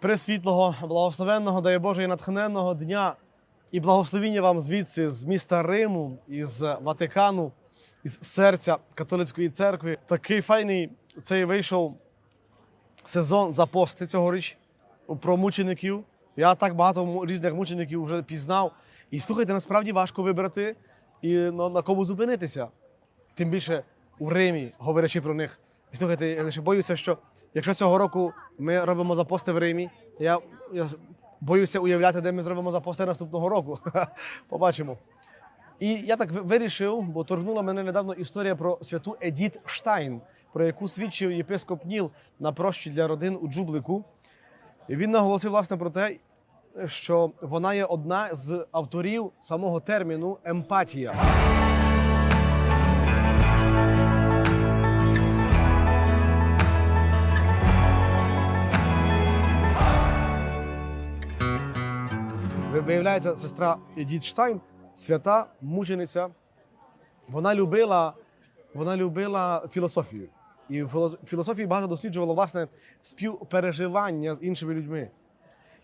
Пресвітлого, благословенного, дай Боже, і натхненного дня і благословіння вам звідси, з міста Риму, із Ватикану, із серця католицької церкви. Такий файний цей вийшов сезон запости цьогоріч про мучеників. Я так багато різних мучеників вже пізнав. І слухайте, насправді важко вибрати і на кому зупинитися. Тим більше у Римі, говорячи про них. І слухайте, я лише боюся, що якщо цього року ми робимо запости в Римі, я, я боюся уявляти, де ми зробимо запости наступного року. Побачимо. І я так вирішив, бо торгнула мене недавно історія про святу Едіт Штайн, про яку свідчив єпископ Ніл на прощі для родин у Джублику. І він наголосив власне про те, що вона є одна з авторів самого терміну емпатія. Виявляється, сестра Едіт Штайн, свята мучениця. Вона любила, вона любила філософію. І в філософії багато досліджувала власне співпереживання з іншими людьми.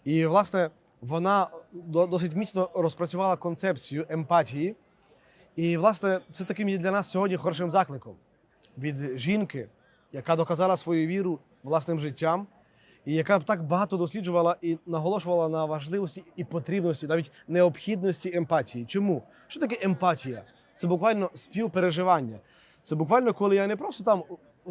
І, власне, вона досить міцно розпрацювала концепцію емпатії. І, власне, це таким є для нас сьогодні хорошим закликом від жінки, яка доказала свою віру власним життям, і яка так багато досліджувала і наголошувала на важливості і потрібності, навіть необхідності емпатії. Чому? Що таке емпатія? Це буквально співпереживання. Це буквально, коли я не просто там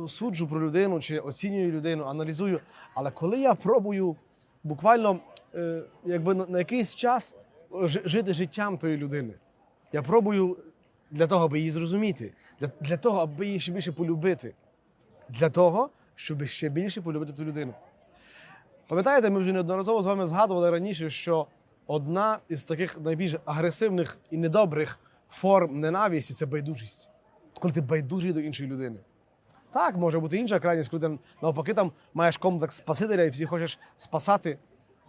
суджу про людину чи оцінюю людину, аналізую, але коли я пробую буквально е, якби на якийсь час жити життям тої людини. Я пробую для того, аби її зрозуміти, для, для того, аби її ще більше полюбити, для того, щоб ще більше полюбити ту людину. Пам'ятаєте, ми вже неодноразово з вами згадували раніше, що одна із таких найбільш агресивних і недобрих форм ненависті це байдужість. Коли ти байдужий до іншої людини. Так, може бути інша крайність, коли ти навпаки там маєш комплекс спасителя і всі хочеш спасати.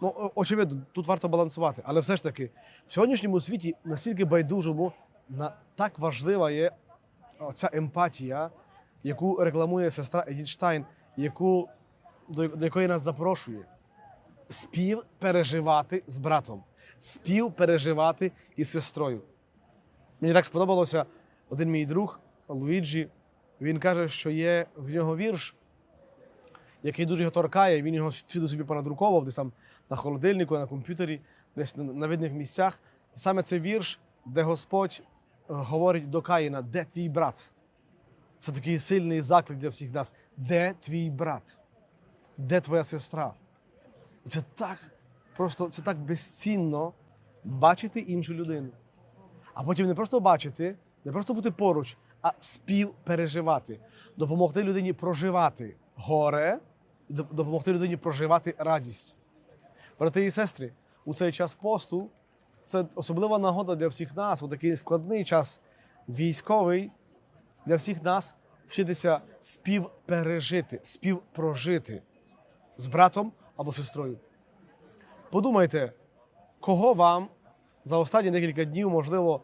Ну, очевидно, тут варто балансувати. Але все ж таки, в сьогоднішньому світі настільки байдужому, на, так важлива є ця емпатія, яку рекламує сестра Едіт Штайн, яку, до, якої нас запрошує. Співпереживати з братом, співпереживати із сестрою. Мені так сподобалося один мій друг Луїджі. Він каже, що є в нього вірш, який дуже його торкає. Він його всюди собі понадруковував, десь там на холодильнику, на комп'ютері, десь на, видних місцях. І саме це вірш, де Господь е, говорить до Каїна, де твій брат? Це такий сильний заклик для всіх нас. Де твій брат? Де твоя сестра? І це так просто це так безцінно бачити іншу людину. А потім не просто бачити, не просто бути поруч, а співпереживати, допомогти людині проживати горе, допомогти людині проживати радість. Брати і сестри, у цей час посту це особлива нагода для всіх нас, у такий складний час військовий, для всіх нас вчитися співпережити, співпрожити з братом або сестрою. Подумайте, кого вам за останні декілька днів, можливо,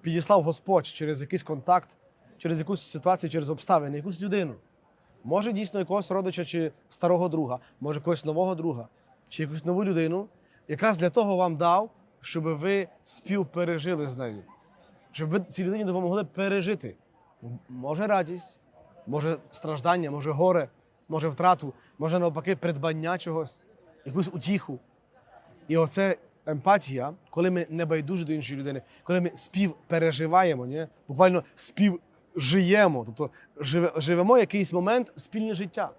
підіслав Господь через якийсь контакт, через якусь ситуацію, через обставини, якусь людину. Може, дійсно якогось родича чи старого друга, може якогось нового друга, чи якусь нову людину, якраз для того вам дав, щоб ви співпережили з нею, щоб ви цій людині допомогли пережити. Може радість, може страждання, може горе, може втрату, може навпаки придбання чогось, якусь утіху. І оце емпатія, коли ми не байдужі до іншої людини, коли ми співпереживаємо, ні? буквально співжиємо, тобто живемо якийсь момент спільне життя,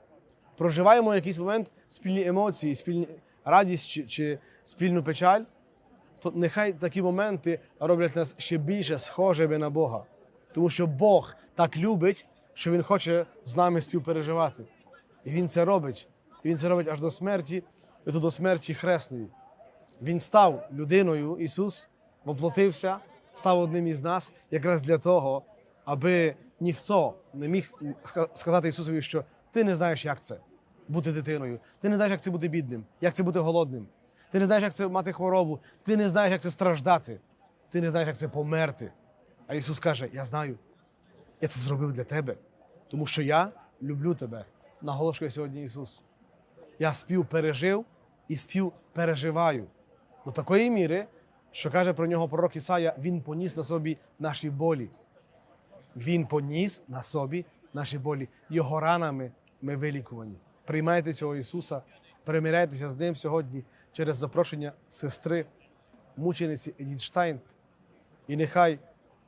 проживаємо якийсь момент спільні емоції, спільні радість чи, чи спільну печаль, то нехай такі моменти роблять нас ще більше схожими на Бога. Тому що Бог так любить, що Він хоче з нами співпереживати. І Він це робить. І Він це робить аж до смерті, і то до смерті хресної. Він став людиною, Ісус воплотився, став одним із нас, якраз для того, аби ніхто не міг сказати Ісусові, що ти не знаєш, як це бути дитиною, ти не знаєш, як це бути бідним, як це бути голодним, ти не знаєш, як це мати хворобу, ти не знаєш, як це страждати, ти не знаєш, як це померти. А Ісус каже: Я знаю, я це зробив для тебе, тому що я люблю тебе. Наголошує сьогодні Ісус. Я співпережив і співпереживаю до такої міри, що каже про нього пророк Ісая, він поніс на собі наші болі. Він поніс на собі наші болі. Його ранами ми вилікувані. Приймайте цього Ісуса, примиряйтеся з Ним сьогодні через запрошення сестри, мучениці Едіт Штайн. І нехай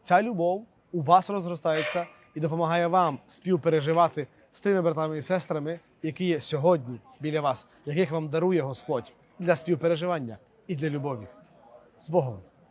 ця любов у вас розростається і допомагає вам співпереживати з тими братами і сестрами, які є сьогодні біля вас, яких вам дарує Господь для співпереживання і для любові. З Богом!